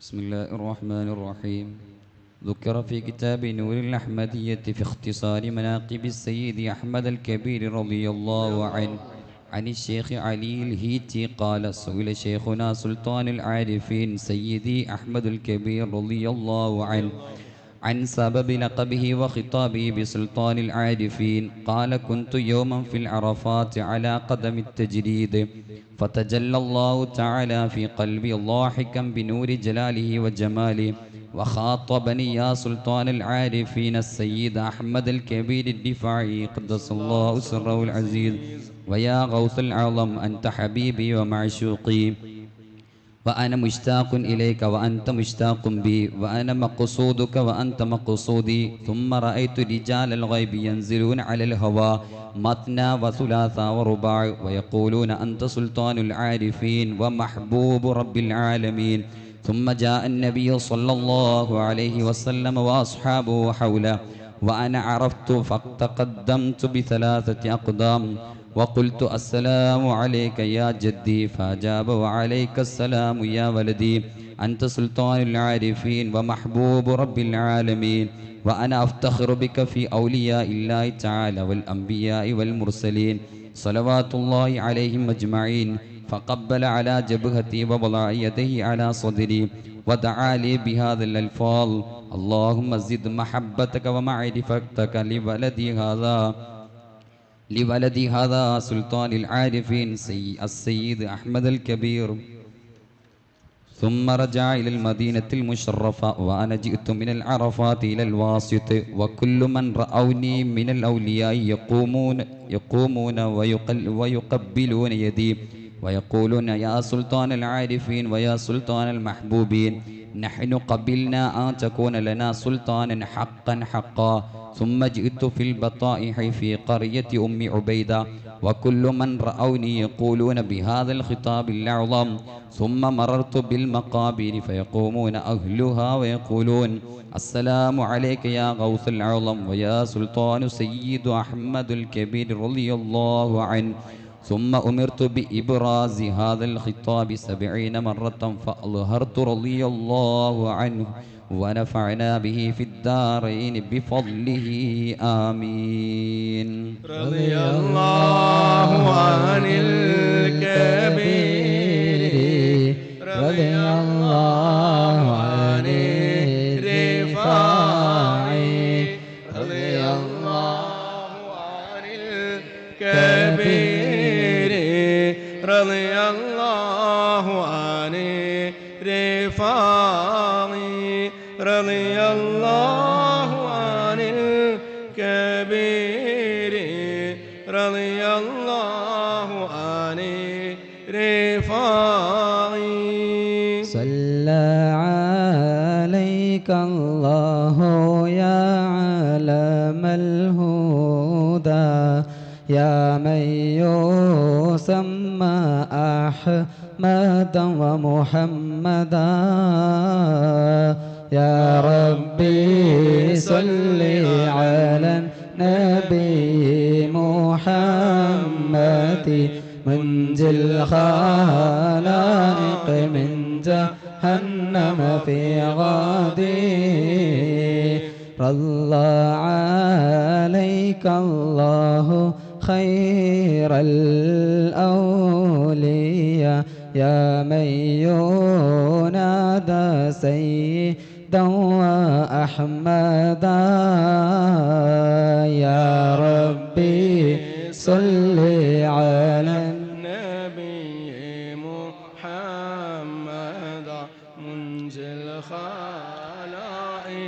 بسم الله الرحمن الرحيم. ذكر في كتاب نور الأحمدية في اختصار مناقب السيد أحمد الكبير رضي الله عنه عن الشيخ علي الهيتي قال سئل شيخنا سلطان العارفين سيدي أحمد الكبير رضي الله عنه عن سبب لقبه وخطابه بسلطان العارفين. قال كنت يوما في العرفات على قدم التجريد فتجلى الله تعالى في قلبي ضاحكا بنور جلاله وجماله وخاطبني يا سلطان العارفين السيد أحمد الكبير الدفاعي قدس الله سره العزيز ويا غوث العظم أنت حبيبي ومعشوقي. وأنا مشتاق إليك وأنت مشتاق بي وأنا مقصودك وأنت مقصودي. ثم رأيت رجال الغيب ينزلون على الهواء مثنى وثلاثة ورباع ويقولون أنت سلطان العارفين ومحبوب رب العالمين. ثم جاء النبي صلى الله عليه وسلم وأصحابه حوله. وأنا عرفت فتقدمت بثلاثة أقدام. وقلت السلام عليك يا جدي فأجاب وعليك السلام يا ولدي. أنت سلطان العارفين ومحبوب رب العالمين. وأنا أفتخر بك في أولياء الله تعالى والأنبياء والمرسلين. صلوات الله عليهم أجمعين. فقبل على جبهتي ووضع يديه على صدري. ودعا لي بهذا الألفاظ. اللهم زد محبتك ومعرفتك لولدي هذا. لولدي هذا سلطان العارفين سي السيد أحمد الكبير ثم رجع إلى المدينة المشرفة وأنا جئت من العرفات إلى الواسط وكل من رأوني من الأولياء يقومون يقومون ويقل ويقبلون يدي ويقولون يا سلطان العارفين ويا سلطان المحبوبين نحن قبلنا أن تكون لنا سلطانا حقا حقا ثم جئت في البطائح في قرية أم عبيدة وكل من رأوني يقولون بهذا الخطاب الأعظم ثم مررت بالمقابر فيقومون أهلها ويقولون السلام عليك يا غوث العظم ويا سلطان سيد أحمد الكبير رضي الله عنه. ثم أمرت بإبراز هذا الخطاب سبعين مرة فأظهرت رضي الله عنه ونفعنا به في الدارين بفضله. آمين. رضي الله عن الكبير. رضي الله عن الرفاعي. رضي الله عن الكبير. رضي الله عن الرفاعي رضي الله عن الكبير رضي الله عن الرفاعي صلى عليك الله يا علم الهدى يا من يسمى أحمدا ومحمدا يا ربي صل على النبي محمد. منجي الخلائق من جهنم في غادي. الله عليك الله خير يا من ينادى سيدا وأحمدا يا ربي صل على النبي محمد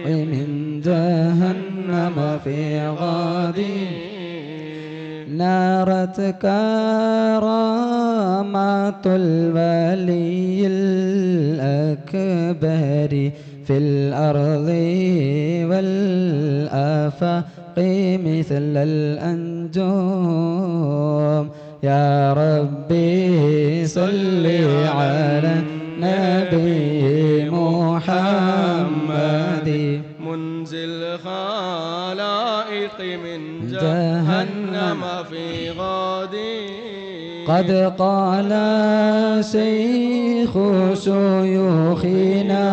من جهنم في غادي. نارت كرامات الولي الأكبر في الأرض والآفاق مثل الأنجوم. يا ربي صل على النبي محمد. منزل الخلائق من جهنم في قد قال شيخ شيوخنا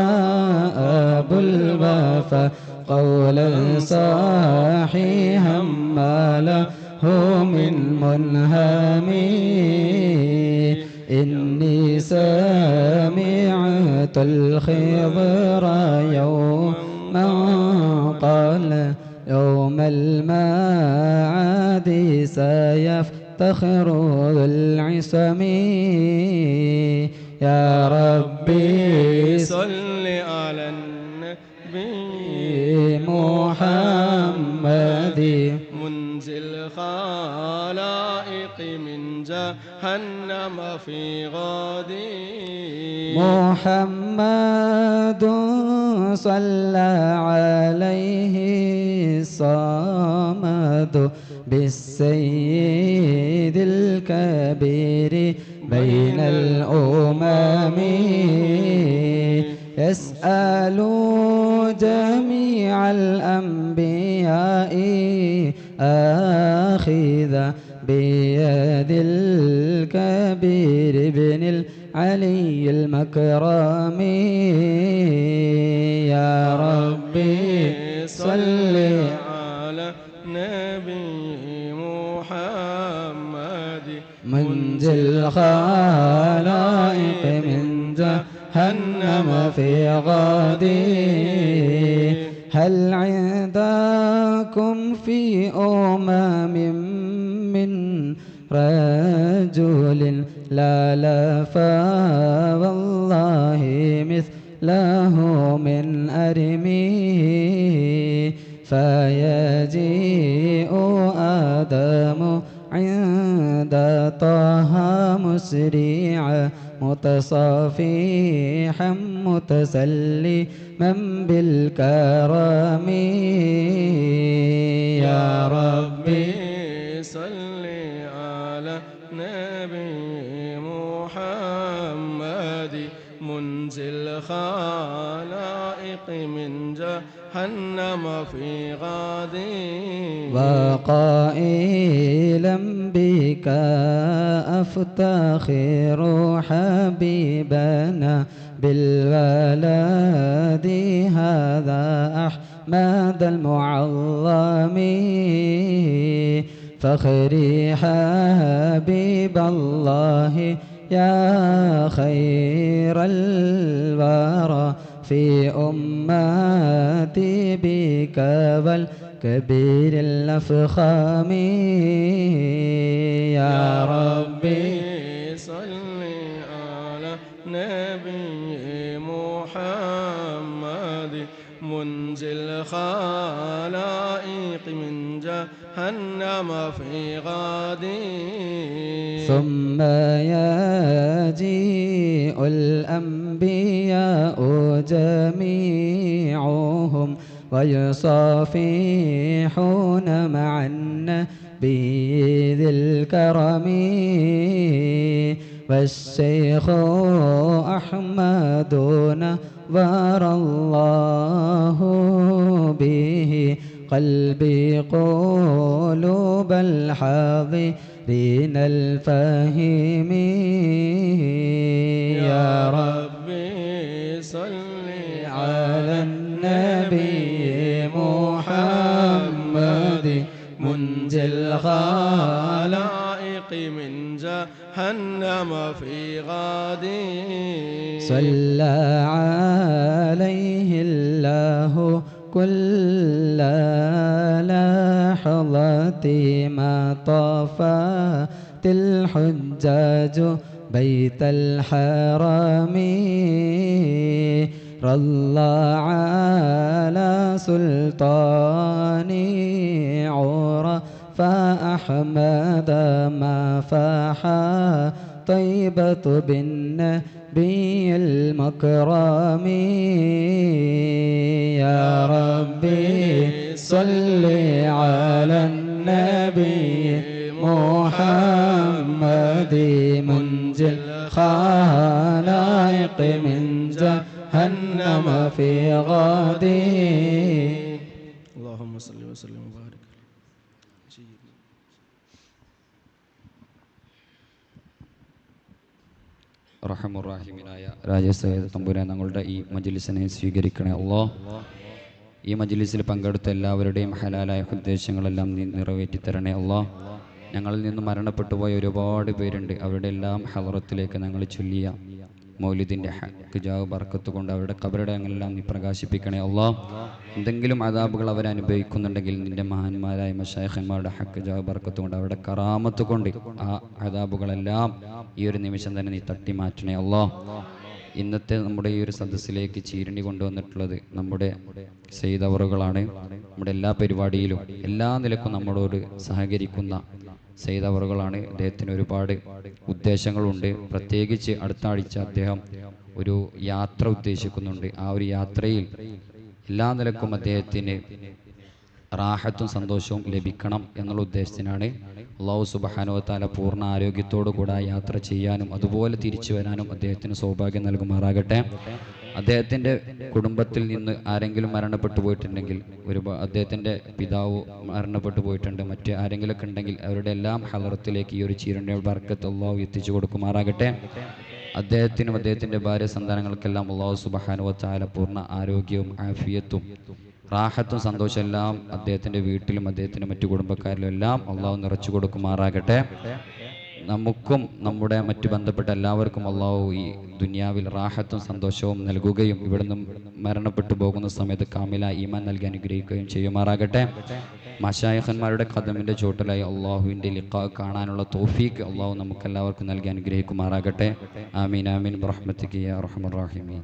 أبو الوفا قولا صحيحا ما له من منهم. إني سمعت الخضر يوما قال يوم المعاد سيفتخر ذو العصم. يا ربي صل على النبي محمد. منزل الخلائق من جهنم في غادي محمد صلى عليه الصمد بالسيد الكبير بين الأمم. يسأل جميع الأنبياء. آخذا بيد الكبير ابن العلي المكرم. يا ربي صل نبي محمد. منجي الخلائق من جهنم في غادي. هل عندكم في أمم من رجل لا لفا والله مثله من أرمي فيجيء طه مسرعا متصافيحا متسلما بالكرم. يا ربي صل على نبي محمد. منزل الخلائق من جهنم في غادي. وقائلا بك أفتخر حبيبنا بالولد هذا أحمد المعظم. فخري حبيب الله يا خير الورى في أمتي بك والكبير الأفخام يا ربي صل على نبي محمد. منزل الخلائق من جهنم في غادي. ثم يجيء الأنبياء جميعهم ويصافحون مع النبي ذي الكرم والشيخ أحمد نظر الله به قلبي قلوب الحاضرين الفاهم يا ربي الخلائق من جهنم في غادي صلى عليه الله كل لحظة ما طافت الحجاج بيت الحرم رضى على سلطان عرى فأحمد ما فاحا طيبة بالنبي المكرم. يا ربي صل على النبي محمد. منجي الخلائق من جهنم في غادي. اللهم صل وسلم وبارك റഹമുറാഹിമിനായ രാജസേദ തമ്പുരാൻ ഞങ്ങളുടെ ഈ മജിലിസിനെ സ്വീകരിക്കണേ. അല്ലോ ഈ മജിലിസിൽ പങ്കെടുത്ത എല്ലാവരുടെയും ഹലാലായ ഉദ്ദേശങ്ങളെല്ലാം നീ നിറവേറ്റി തരണേ അല്ലോ ഞങ്ങളിൽ നിന്ന് മരണപ്പെട്ടു പോയ ഒരുപാട് പേരുണ്ട്. അവരുടെ എല്ലാം ഹലറത്തിലേക്ക് ഞങ്ങൾ ചൊല്ലിയ മൗലിദിന്റെ ഹജാവ് ബർക്കത്ത് കൊണ്ട് അവരുടെ കബറിടങ്ങളെല്ലാം നീ പ്രകാശിപ്പിക്കണേ അള്ളാ എന്തെങ്കിലും അതാബുകൾ അവരനുഭവിക്കുന്നുണ്ടെങ്കിൽ നിന്റെ മഹാന്മാരായ മഷായഖന്മാരുടെ ഹക്ക് ജാവ് ബർക്കത്ത് കൊണ്ട് അവരുടെ കറാമത്ത് കൊണ്ട് ആ അതാബുകളെല്ലാം ഈ ഒരു നിമിഷം തന്നെ നീ തട്ടി മാറ്റണേ അള്ളാഹ് ഇന്നത്തെ നമ്മുടെ ഈ ഒരു സദസ്സിലേക്ക് ചീരണി കൊണ്ടുവന്നിട്ടുള്ളത് നമ്മുടെ സെയ്തവറുകളാണ് നമ്മുടെ എല്ലാ പരിപാടിയിലും എല്ലാ നിലക്കും നമ്മളോട് സഹകരിക്കുന്ന സെയ്തവറുകളാണ് അദ്ദേഹത്തിന് ഒരുപാട് ഉദ്ദേശങ്ങളുണ്ട്. പ്രത്യേകിച്ച് അടുത്ത ആഴ്ച അദ്ദേഹം ഒരു യാത്ര ഉദ്ദേശിക്കുന്നുണ്ട്. ആ ഒരു യാത്രയിൽ എല്ലാ നിലക്കും അദ്ദേഹത്തിന് റാഹത്തും സന്തോഷവും ലഭിക്കണം എന്നുള്ള ഉദ്ദേശത്തിനാണ് അള്ളാഹു സുബഹാനുവത്താല പൂർണ ആരോഗ്യത്തോടു കൂടെ യാത്ര ചെയ്യാനും അതുപോലെ തിരിച്ചു വരാനും അദ്ദേഹത്തിന് സൗഭാഗ്യം നൽകുമാറാകട്ടെ. അദ്ദേഹത്തിന്റെ കുടുംബത്തിൽ നിന്ന് ആരെങ്കിലും മരണപ്പെട്ടു പോയിട്ടുണ്ടെങ്കിൽ ഒരു അദ്ദേഹത്തിന്റെ പിതാവ് മരണപ്പെട്ടു പോയിട്ടുണ്ട്. മറ്റ് ആരെങ്കിലുമൊക്കെ ഉണ്ടെങ്കിൽ അവരുടെ എല്ലാം ഹലറത്തിലേക്ക് ഈ ഒരു ചീരണിയുടെ ബർക്കത്ത് അള്ളാഹു എത്തിച്ചു കൊടുക്കുമാറാകട്ടെ. അദ്ദേഹത്തിനും അദ്ദേഹത്തിന്റെ ഭാര്യ സന്താനങ്ങൾക്കെല്ലാം അള്ളാഹു സുബഹാനുവത്തായ പൂർണ ആരോഗ്യവും ആഫിയത്തും റാഹത്തും സന്തോഷം എല്ലാം അദ്ദേഹത്തിന്റെ വീട്ടിലും അദ്ദേഹത്തിന്റെ മറ്റു കുടുംബക്കാരിലും എല്ലാം അള്ളാഹു നിറച്ചു കൊടുക്കുമാറാകട്ടെ. നമുക്കും നമ്മുടെ മറ്റു ബന്ധപ്പെട്ട എല്ലാവർക്കും അള്ളാഹു ഈ ദുനിയാവിൽ റാഹത്തും സന്തോഷവും നൽകുകയും ഇവിടുന്ന് മരണപ്പെട്ടു പോകുന്ന സമയത്ത് കാമില ഈമാൻ നൽകി അനുഗ്രഹിക്കുകയും ചെയ്യുമാറാകട്ടെ. മഷായഹന്മാരുടെ കഥമിന്റെ ചോട്ടിലായി അള്ളാഹുവിന്റെ ലിഖ കാണാനുള്ള തോഫീക്ക് അള്ളാഹു നമുക്കെല്ലാവർക്കും നൽകി അനുഗ്രഹിക്കുമാറാകട്ടെ. ആമീൻ ആമീൻ. റഹ്മത്തിക്ക് റഹീമീൻ.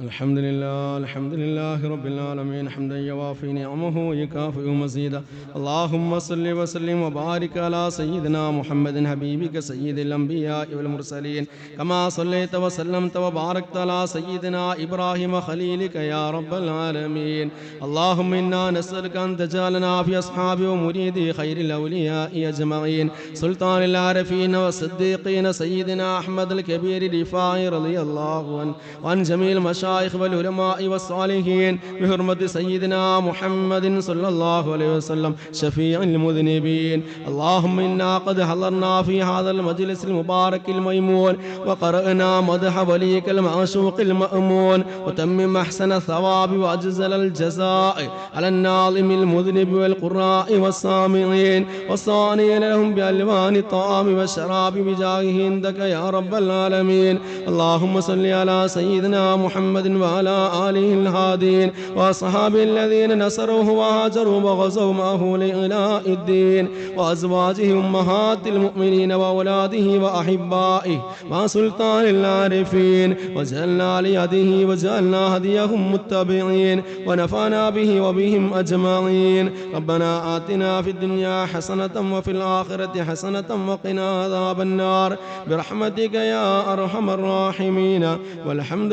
الحمد لله الحمد لله رب العالمين حمدا يوافي نعمه ويكافئ مزيدا. اللهم صل وسلم وبارك على سيدنا محمد حبيبك سيد الأنبياء والمرسلين. كما صليت وسلمت وباركت على سيدنا إبراهيم خليلك يا رب العالمين. اللهم إنا نسألك أن تجعلنا في أصحاب ومريد خير الأولياء أجمعين. سلطان العارفين والصديقين سيدنا أحمد الكبير الرفاعي رضي الله عنه. وعن جميع المشايخ والعلماء والصالحين بحرمة سيدنا محمد صلى الله عليه وسلم شفيع المذنبين. اللهم إنا قد حضرنا في هذا المجلس المبارك الميمون وقرأنا مدح وليك المعشوق المأمون وتمم أحسن الثواب وأجزل الجزاء على الناظم المذنب والقراء والسامعين والصانين لهم بألوان الطعام والشراب بجاهه عندك يا رب العالمين. اللهم صل على سيدنا محمد وعلى آله الهادين وأصحابه الذين نصروه وهاجروا وغزوا معه لإلاء الدين وأزواجه أمهات المؤمنين وأولاده وأحبائه وسلطان العارفين وجعلنا ليده وجعلنا هديهم متبعين ونفعنا به وبهم أجمعين ربنا آتنا في الدنيا حسنة وفي الآخرة حسنة وقنا عذاب النار برحمتك يا أرحم الراحمين والحمد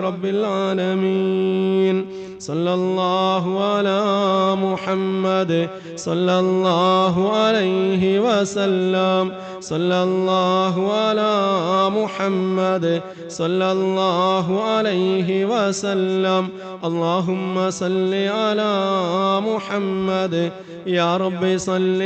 رب العالمين. صلى الله على محمد. صلى الله عليه وسلم. صلى الله على محمد. صلى الله عليه وسلم. اللهم صل على محمد. يا رب صل